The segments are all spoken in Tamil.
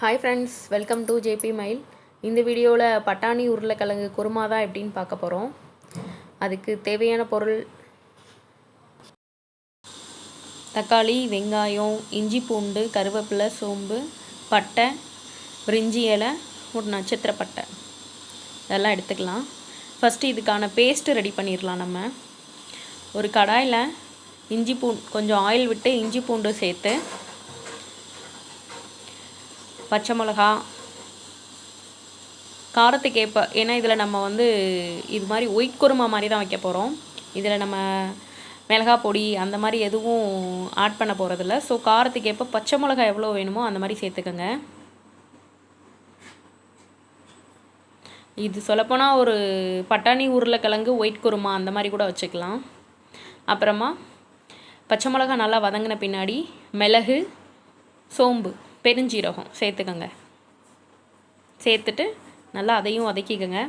Hi friends welcome to JP mile இந்த வீடியோவில் பட்டாணி உருளைக்கிழங்கு குருமா தான் எப்படின்னு பார்க்க போகிறோம் அதுக்கு தேவையான பொருள் தக்காளி வெங்காயம் இஞ்சி பூண்டு கருவேப்பிலை சோம்பு பட்டை பிரிஞ்சி இலை ஒரு நட்சத்திர பட்டை. இதெல்லாம் எடுத்துக்கலாம். ஃபஸ்ட்டு இதுக்கான பேஸ்ட்டு ரெடி பண்ணிடலாம் நம்ம. ஒரு கடாயில் இஞ்சி பூண்டு கொஞ்சம் ஆயில் விட்டு இஞ்சி பூண்டு சேர்த்து பச்சை மிளகா காரத்துக்கு ஏற்ப ஏன்னா இதில் நம்ம வந்து இது மாதிரி ஒயிட் குருமா மாதிரி தான் வைக்க போகிறோம் இதில் நம்ம மிளகா பொடி அந்த மாதிரி எதுவும் ஆட் பண்ண போகிறதில்ல ஸோ காரத்துக்கு ஏற்ப பச்சை மிளகா எவ்வளோ வேணுமோ அந்த மாதிரி சேர்த்துக்கோங்க. இது சொல்லப்போனால் ஒரு பட்டாணி உருளைக்கிழங்கு ஒயிட் குருமா அந்த மாதிரி கூட வச்சுக்கலாம். அப்புறமா பச்சை மிளகா நல்லா வதங்கின பின்னாடி மிளகு சோம்பு. பெருஞ்சீரகம் சேர்த்துக்கோங்க. சேர்த்துட்டு நல்லா அதையும் வதக்கிக்கோங்க.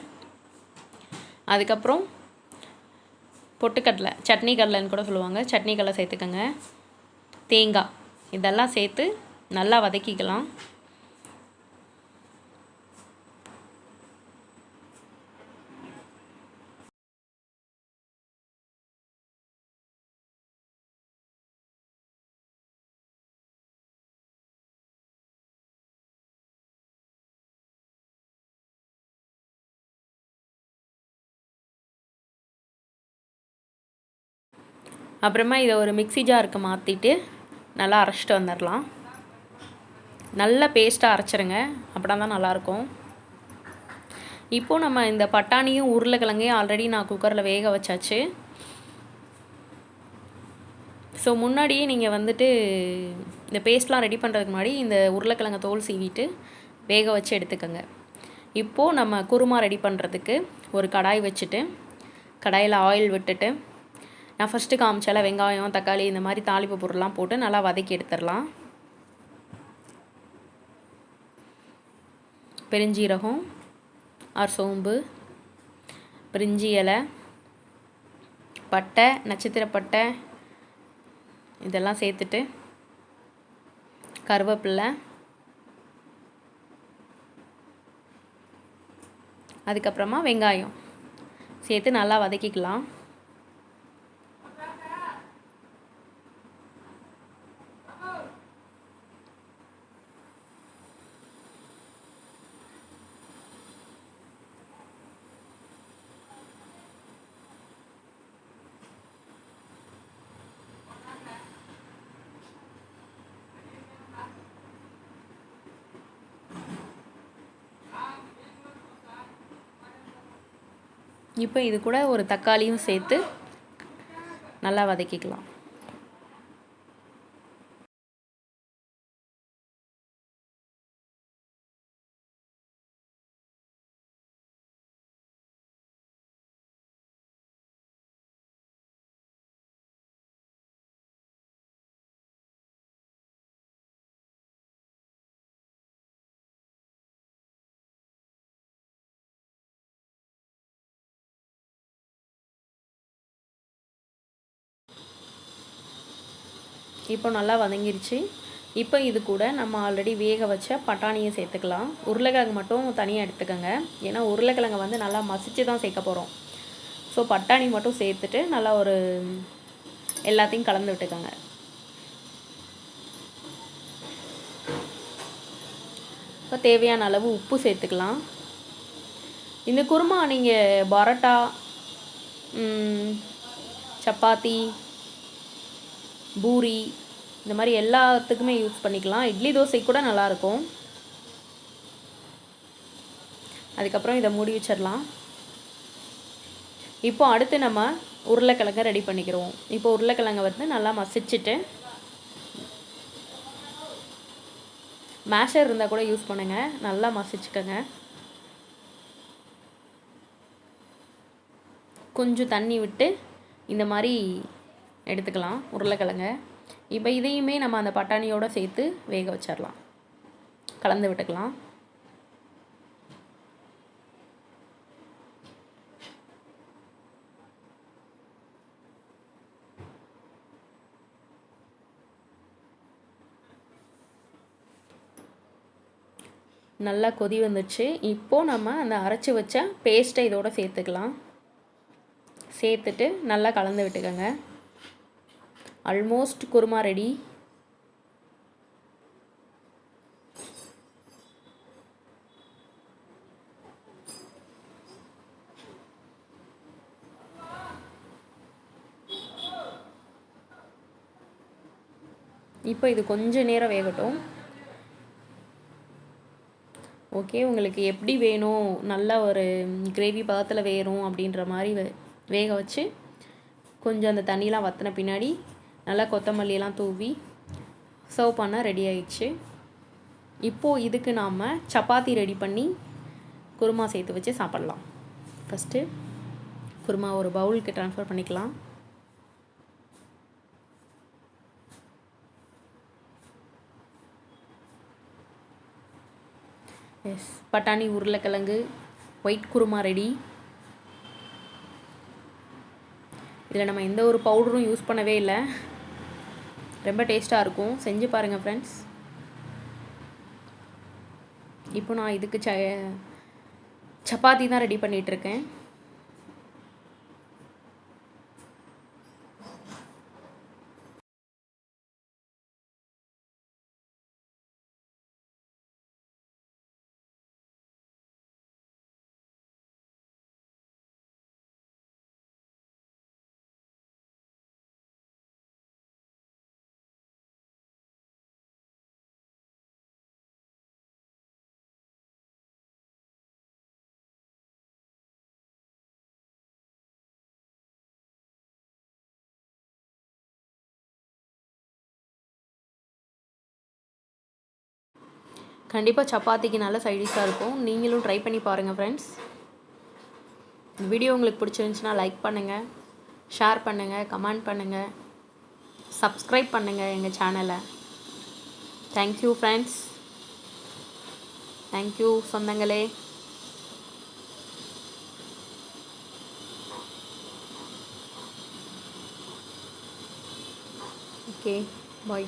அதுக்கப்புறம் பொட்டுக்கடலை சட்னி கடலைன்னு கூட சொல்லுவாங்க. சட்னி கடலை சேர்த்துக்கோங்க. தேங்காய் இதெல்லாம் சேர்த்து நல்லா வதக்கிக்கலாம். அப்புறமா இதை ஒரு மிக்சி ஜாருக்கு மாற்றிட்டு நல்லா அரைச்சிட்டு வந்துடலாம். நல்ல பேஸ்ட்டாக அரைச்சிருங்க. அப்படின்னா தான் நல்லாயிருக்கும். இப்போது நம்ம இந்த பட்டாணியும் உருளைக்கிழங்கையும் ஆல்ரெடி நான் குக்கரில் வேக வச்சாச்சு. ஸோ முன்னாடியே நீங்கள் வந்துட்டு இந்த பேஸ்ட்லாம் ரெடி பண்ணுறதுக்கு முன்னாடி இந்த உருளைக்கிழங்க தோல் சீவிட்டு வேக வச்சு எடுத்துக்கோங்க. இப்போது நம்ம குருமா ரெடி பண்ணுறதுக்கு ஒரு கடாய் வச்சுட்டு கடாயில் ஆயில் விட்டுட்டு நான் ஃபஸ்ட்டு காமிச்சால வெங்காயம் தக்காளி இந்த மாதிரி தாளிப்பு பொருள்லாம் போட்டு நல்லா வதக்கி எடுத்துடலாம். பெருஞ்சீரகம் ஆர் சோம்பு பிரிஞ்சி இலை பட்டை நட்சத்திர பட்டை இதெல்லாம் சேர்த்துட்டு கருவேப்பில்லை அதுக்கப்புறமா வெங்காயம் சேர்த்து நல்லா வதக்கிக்கலாம். இப்போ இது கூட ஒரு தக்காளியும் சேர்த்து நல்லா வதக்கிக்கலாம். இப்போ நல்லா வதங்கிருச்சு. இப்போ இது கூட நம்ம ஆல்ரெடி வேக வச்ச பட்டாணியை சேர்த்துக்கலாம். உருளைக்கிழங்கு மட்டும் தனியாக எடுத்துக்கோங்க. ஏன்னா உருளைக்கிழங்கு வந்து நல்லா மசித்து தான் சேர்க்க போகிறோம் ஸோ பட்டாணி மட்டும் சேர்த்துட்டு நல்லா ஒரு எல்லாத்தையும் கலந்து விட்டுக்கோங்க. இப்போ தேவையான அளவு உப்பு சேர்த்துக்கலாம். இந்த குருமா நீங்கள் பரோட்டா சப்பாத்தி பூரி இந்த மாதிரி எல்லாத்துக்குமே யூஸ் பண்ணிக்கலாம். இட்லி தோசை கூட நல்லாயிருக்கும். அதுக்கப்புறம் இதை மூடி வச்சிடலாம். இப்போ அடுத்து நம்ம உருளைக்கிழங்க ரெடி பண்ணிக்கிறோம். இப்போ உருளைக்கிழங்க வந்து நல்லா மசிச்சுட்டு மேஷர் இருந்தால் கூட யூஸ் பண்ணுங்கள் நல்லா மசிச்சுக்கோங்க. கொஞ்சம் தண்ணி விட்டு இந்த மாதிரி எடுத்துக்கலாம் உருளைக்கிழங்க. இப்போ இதையுமே நம்ம அந்த பட்டாணியோடு சேர்த்து வேக வச்சிடலாம் கலந்து விட்டுக்கலாம். நல்லா கொதி வந்துச்சு இப்போது நம்ம அந்த அரைச்சி வச்ச பேஸ்ட்டை இதோட சேர்த்துக்கலாம். சேர்த்துட்டு நல்லா கலந்து விட்டுக்கோங்க. ஆல்மோஸ்ட் குருமா ரெடி இப்போ இது கொஞ்ச நேரம் வேகட்டும். ஓகே உங்களுக்கு எப்படி வேணும்? நல்ல ஒரு கிரேவி பதத்தில் வேணும் அப்படின்ற மாதிரி வே வேக வச்சு கொஞ்சம் அந்த தண்ணிலாம் வத்தின பின்னாடி நல்லா கொத்தமல்லியெல்லாம் தூவி சர்வ் பண்ண ரெடி ஆயிடுச்சு. இப்போது இதுக்கு நாம் சப்பாத்தி ரெடி பண்ணி குருமா சேர்த்து வச்சு சாப்பிட்லாம். ஃபஸ்ட்டு குருமா ஒரு பவுலுக்கு ட்ரான்ஸ்ஃபர் பண்ணிக்கலாம். எஸ் பட்டாணி உருளைக்கிழங்கு ஒயிட் குருமா ரெடி இதில் நம்ம எந்த ஒரு பவுடரும் யூஸ் பண்ணவே இல்லை. ரொம்ப டேஸ்ட்டாக இருக்கும். செஞ்சு பாருங்கள் ஃப்ரெண்ட்ஸ் இப்போ நான் இதுக்கு ச சப்பாத்தி தான் ரெடி பண்ணிகிட்ருக்கேன் கண்டிப்பாக சப்பாத்திக்கு நல்ல சைடிஷாக இருக்கும். நீங்களும் ட்ரை பண்ணி பாருங்கள் ஃப்ரெண்ட்ஸ் இந்த வீடியோ உங்களுக்கு பிடிச்சிருந்துச்சுன்னா லைக் பண்ணுங்கள் ஷேர் பண்ணுங்கள் கமெண்ட் பண்ணுங்கள் சப்ஸ்கிரைப் பண்ணுங்கள் எங்கள் சேனலை thank you friends thank you சொந்தங்களே. Okay bye